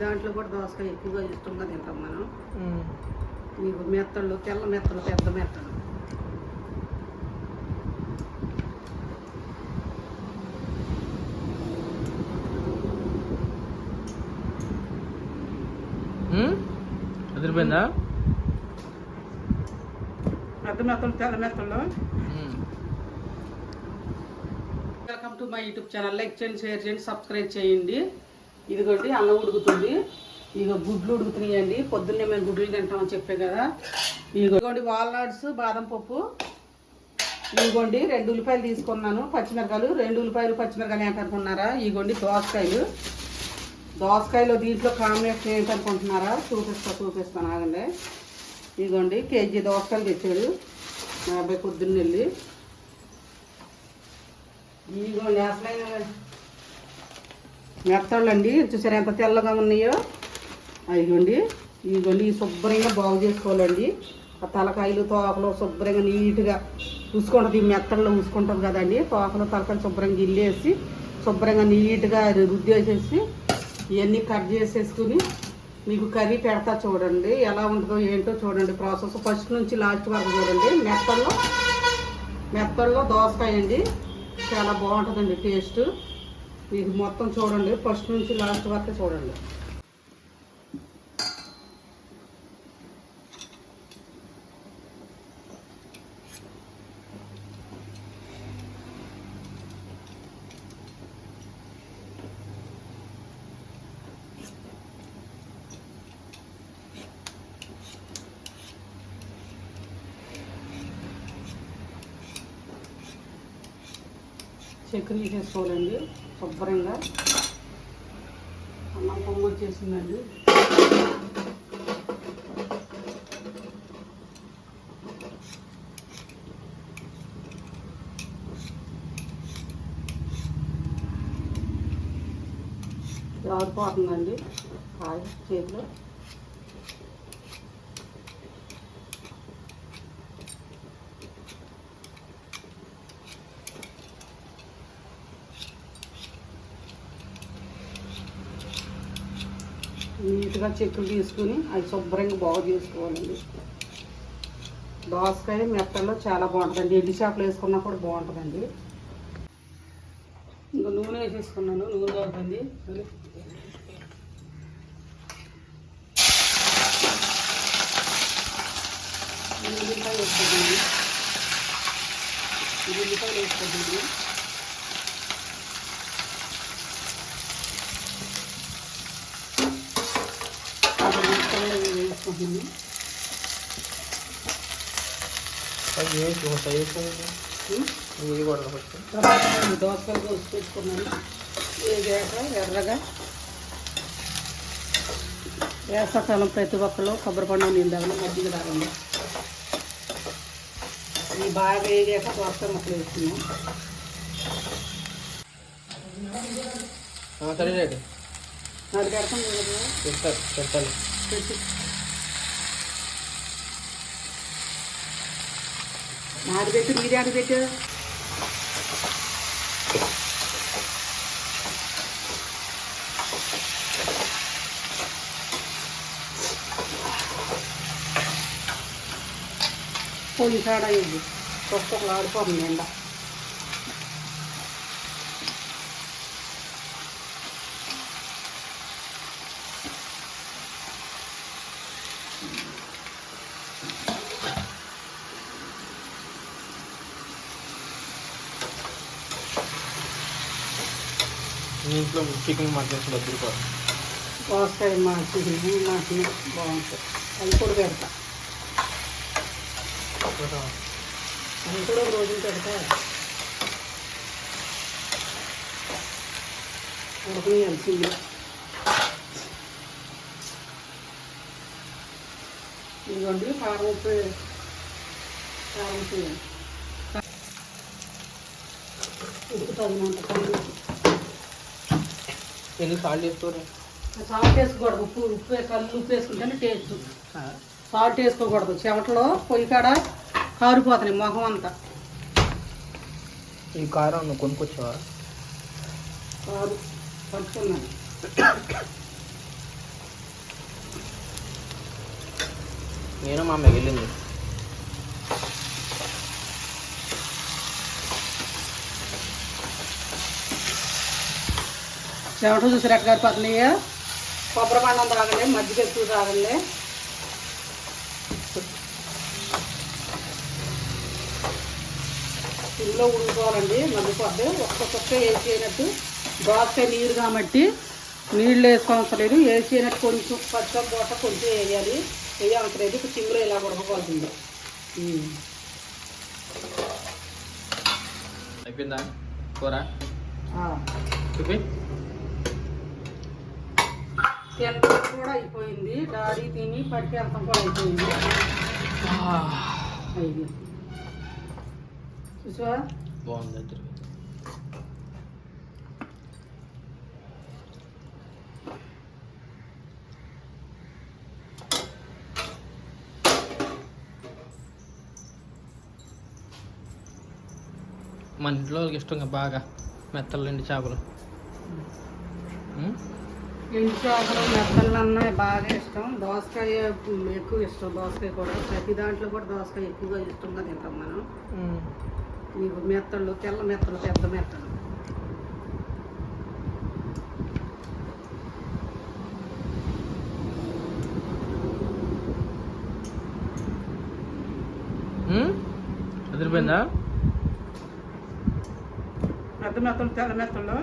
దాంట్లో కూడా దోసకాయ ఎక్కువగా ఇష్టంగా తింటాం మనం. మీకు మెత్తళ్ళు తెల్ల మెత్తలు పెద్ద మెత్తలు. అదిరిపోయిందా? పెద్ద మెత్తలు తెల్ల మెత్తలు. Welcome to my YouTube channel like చేయండి షేర్ చేయండి సబ్స్క్రైబ్ చేయండి. ఇదిగోటి అన్నం ఉడుకుతుంది. ఇక గుడ్లు ఉడుకుతున్నాయండి. పొద్దున్నే మేము గుడ్లు తింటామని చెప్పే కదా. ఇదిగోండి వాల్నట్స్ బాదం పప్పు. ఇదిగోండి రెండు ఉల్లిపాయలు తీసుకున్నాను పచ్చిమిరకాయలు. రెండు ఉల్లిపాయలు పచ్చిమిరకాయలు ఏంటనుకున్నారా ఇదిగోండి దోసకాయలు. దోసకాయలు దీంట్లో కాంబినేషన్ ఏంటనుకుంటున్నారా చూపిస్తా చూపిస్తాను ఆగండి. ఇదిగోండి కేజీ దోసకాయలు తెచ్చాడు. మా అబ్బాయి పొద్దున్న వెళ్ళి. ఇదిగోండి అసలైన మెత్తళ్ళు అండి చూసారు ఎంత తెల్లగా ఉన్నాయో? అదిగోండి ఇదిగోండి. శుభ్రంగా బాగు చేసుకోవాలండి. ఆ తలకాయలు తోకలు శుభ్రంగా నీట్గా ఉసుకుంటుంది ఈ మెత్తల్లో ఉసుకుంటుంది కదండి. తోకలు తలకాయలు శుభ్రంగా గిల్లేసి శుభ్రంగా నీట్గా రుద్దేసేసి ఇవన్నీ కట్ చేసేసుకుని మీకు కర్రీ పెడతా చూడండి. ఎలా ఉంటుందో ఏంటో చూడండి. ప్రాసెస్ ఫస్ట్ నుంచి లాస్ట్ వరకు చూడండి. మెత్తల్లో మెత్తల్లో దోసకాయ అండి చాలా బాగుంటుందండి టేస్ట్. మీకు మొత్తం చూడండి ఫస్ట్ నుంచి లాస్ట్ వరకు చూడండి. చక్కెర చేసుకోవాలండి శుభ్రంగా. అన్నం పొంగు వచ్చేసిందండి. ఆరిపోతుందండి కాయ చేతిలో. నీట్గా చెక్కులు తీసుకుని అవి శుభ్రంగా బాగు చేసుకోవాలండి. దోసకాయ మెత్తల్లో చాలా బాగుంటుందండి. ఎండి చేపలు వేసుకున్నా కూడా బాగుంటుందండి. ఇంకా నూనె వేసేసుకున్నాను. నూనె అవుతుంది ఉల్లిపాయ వేసుకోండి. ఉల్లిపాయలు వేసుకోండి. ఇది? తర్వాత దోసకాయలు కోసి పెట్టుకున్నాను వేగాక ఎర్రగా. వేసవకాలం ప్రతి ఒక్కరు కొబ్బరి పండుగ నిండాలి మజ్జిగ తాగండి. ఈ బాగా వేగాక దోసకాయ ముక్కలు వేసుకున్నాం. అది పెడతాం కదా നാല് പേറ്റ് നീരാട് പേറ്റ് പൊന്സാടയുള്ളൂ കുറച്ച് ക്ലാട് പറഞ്ഞേണ്ട మీ ఇంట్లో చికెన్ మటన్ డబ్బులు కూడా మా చికెన్ మటన్ బాగుంటుంది అది కూడా పెడతా. అది కూడా రోజు పెడతా. ఉడకని కలిసింది ఇదిగోండి కారం ఉప్పు కారం ఉప్పు ఉప్పు. తగినంత ఎన్ని సాల్ట్ వేసుకోరు? సాల్ట్ వేసుకోకూడదు. ఉప్పు ఉప్పు కళ్ళు ఉప్పు వేసుకుంటేనే టేస్ట్. సాల్ట్ వేసుకోకూడదు. చెమటలో పొయ్యి కాడ కారిపోతున్నాయి మొహం అంతా. ఈ కారం నువ్వు కొనుక్కొచ్చావా? కారు పట్టుకున్నాను. నేను మా అమ్మాయి వెళ్ళింది. చెమట చూసి రెక్కగారి పత్నియ కొబ్బరి పండం తాగండి మజ్జిగ ఎక్కువ తాగండి ఇందులో ఉడుకోవాలండి మగ్గిపోద్ది. ఒక్క చుక్క వేసి అయినట్టు దోసకాయ నీరు కాబట్టి నీళ్ళు వేసుకోవసరం లేదు. వేసి అయినట్టు కొంచెం పచ్చ పూట కొంచెం వేయాలి. వేయవసరం లేదు. ఇప్పుడు సింగులో ఇలా ఉడకపోతుంది అయిపోయిందా? కూర. చూపి. తినడం కూడా అయిపోయింది. డాడీ తిని పట్టుకెళ్తాం కూడా అయిపోయింది. అయ్యి. చూసావా? బాగుంది మన ఇంట్లో వాళ్ళకి ఇష్టంగా బాగా మెత్తలు రెండు చేపలు. ఎండు చేపలు మెత్తలు అన్నాయి బాగా ఇష్టం. దోసకాయ ఎక్కువ ఇష్టం దోసకాయ కూడా. ప్రతి దాంట్లో కూడా దోసకాయ ఎక్కువగా ఇష్టంగా తింటాం మనం. నీకు మెత్తళ్ళు తెల్ల మెత్తలు పెద్ద మెత్తలు? అదిరిపోయిందా? పెద్ద మెత్తలు తెల్ల మెత్తలు.